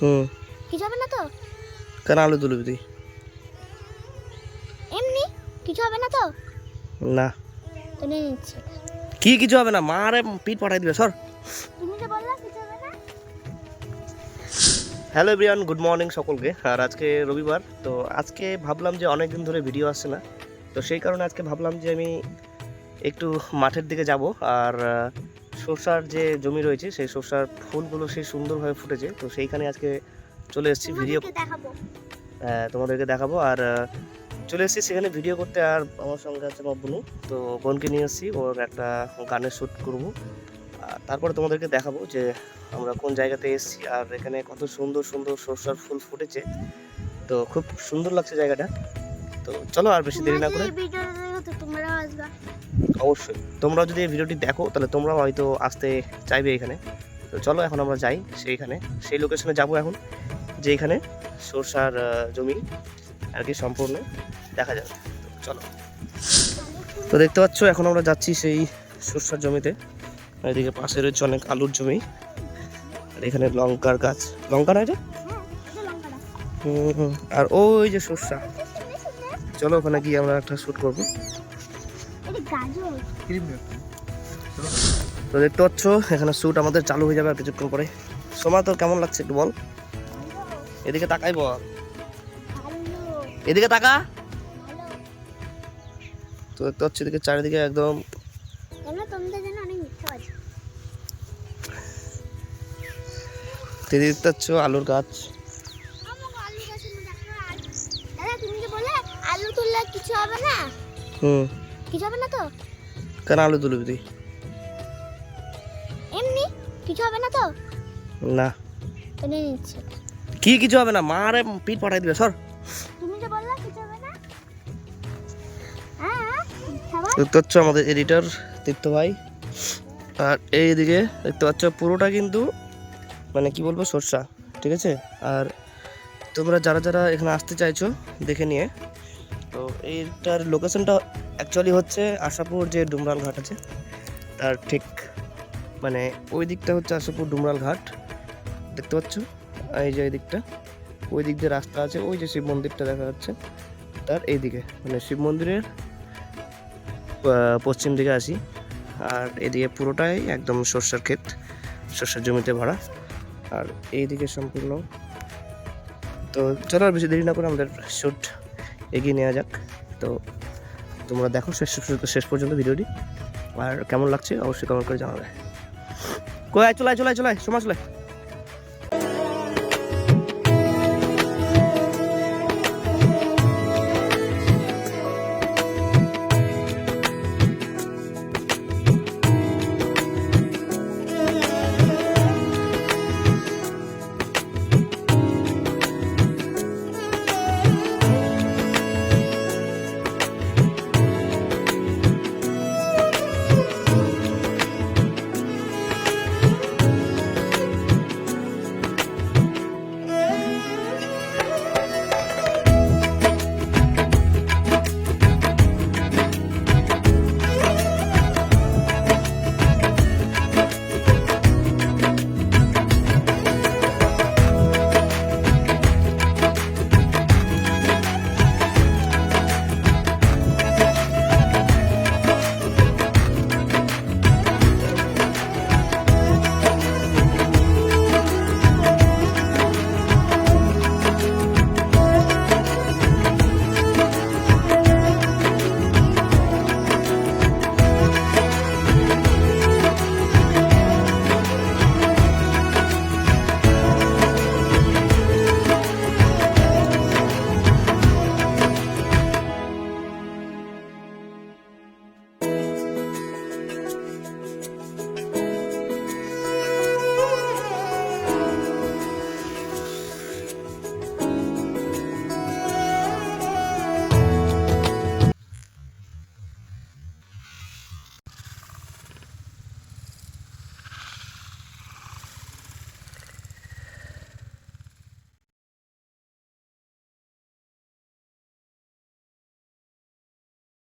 হুম। কিছু হবে না তো? কেন আলু তুলবি তুই? এমনি? কিছু হবে না তো? না। তো নিচ্ছে। কি কিছু হবে না? মা আরে পিঠ পাঠাই দিবে সর। তুমি যে বললা কিছু হবে না? হ্যালো এভরিওয়ান গুড মর্নিং সকলকে। আর আজকে রবিবার তো আজকে ভাবলাম যে অনেক দিন ধরে ভিডিও আসছে না। তো সেই কারণে আজকে ভাবলাম যে আমি একটু মাঠের দিকে যাব। আর সর্ষার যে জমি রয়েছে সেই সর্ষার ফুলগুলো সেই সুন্দরভাবে ফুটেছে। তো সেইখানে আজকে চলে এসেছি ভিডিও তোমাদেরকে দেখাবো। তোমাদেরকে দেখাবো। আর চলে এসেছি সেখানে ভিডিও করতে আর আমার সঙ্গে আছে আমার বোনু। তো বোনকে নিয়ে এসেছি ওর একটা গানের শ্যুট করব। আর তারপরে তোমাদেরকে দেখাবো যে আমরা কোন জায়গাতে এসেছি আর এখানে কত সুন্দর সুন্দর সরষার ফুল ফুটেছে। তো খুব সুন্দর লাগছে জায়গাটা। তো চলো আর বেশি দেরি না করে। তোমরাও আসবা। অবশ্যই। তোমরা যদি ভিডিওটি দেখো তাহলে তোমরাও হয়তো আসতে চাইবে এখানে। তো চলো এখন আমরা যাই সেইখানে। সেই লোকেশনে যাব এখন যে এখানে সরষার জমি আর কি সম্পূর্ণ দেখা যাবে। চলো। তো দেখতে পাচ্ছ এখন আমরা যাচ্ছি সেই সরষার জমিতে। এদিকে পাশে রয়েছে অনেক আলুর জমি। আর এখানে লঙ্কার গাছ। লঙ্কা না এটা? এটা লঙ্কাটা হুম, হুম। আর ওই যে সরষা। চলো ওখানে গিয়ে আমরা একটা শ্যুট করব। তো দেখতে পাচ্ছ এখানে শ্যুট আমাদের চালু হয়ে যাবে আর কিছুক্ষণ পরে। সোমা তোর কেমন লাগছে একটু বল? এদিকে তাকাই বল। এদিকে তাকা। তো দেখতে পাচ্ছ এদিকে চারিদিকে একদম কেন তোমাদের জন্য অনেক মিথ্যা আছে তো এদিকে দেখতে পাচ্ছ আলুর গাছ। দাদা আলু তুললে কিছু হবে না? হুম। কিছু হবে না তো? কেন আলু তুলবি তুই? এমনি কিছু হবে না তো? না। তো নিয়ে নিচ্ছে। কি কিছু হবে না? মা আরে পিঠ পাঠাই দিবে সর। তুমি যে বললে কিছু হবে না? হ্যাঁ খাবার দেখতে পাচ্ছ আমাদের এডিটর তীর্থ ভাই। আর এইদিকে দেখতে পাচ্ছ পুরোটা কিন্তু মানে কি বলব সরষা ঠিক আছে? আর তোমরা যারা যারা এখানে আসতে চাইছো দেখে নিয়ে তো এইটার লোকেশনটা অ্যাকচুয়ালি হচ্ছে আশাপুর যে ডুমরাল ঘাট আছে, তার ঠিক মানে ওই দিকটা হচ্ছে আশাপুর ডুমরাল ঘাট। দেখতে পাচ্ছ? এই যে এই দিকটা। ওই দিক দিয়ে রাস্তা আছে, ওই যে শিব মন্দিরটা দেখা যাচ্ছে। তার এই দিকে মানে শিব মন্দিরের পশ্চিম দিকে আসি। আর এদিকে পুরোটাই একদম সর্ষের ক্ষেত, সর্ষের জমিতে ভরা। আর এইদিকে সম্পূর্ণ। তো চলো আর বেশি দেরি না করে আমাদের শ্যুট এগিয়ে নেওয়া যাক। তো তোমরা দেখো শেষ শেষ পর্যন্ত ভিডিওটি। আর কেমন লাগছে অবশ্যই কমেন্ট করে জানাবে। কই চলায় চলায় চলায় সময় চলে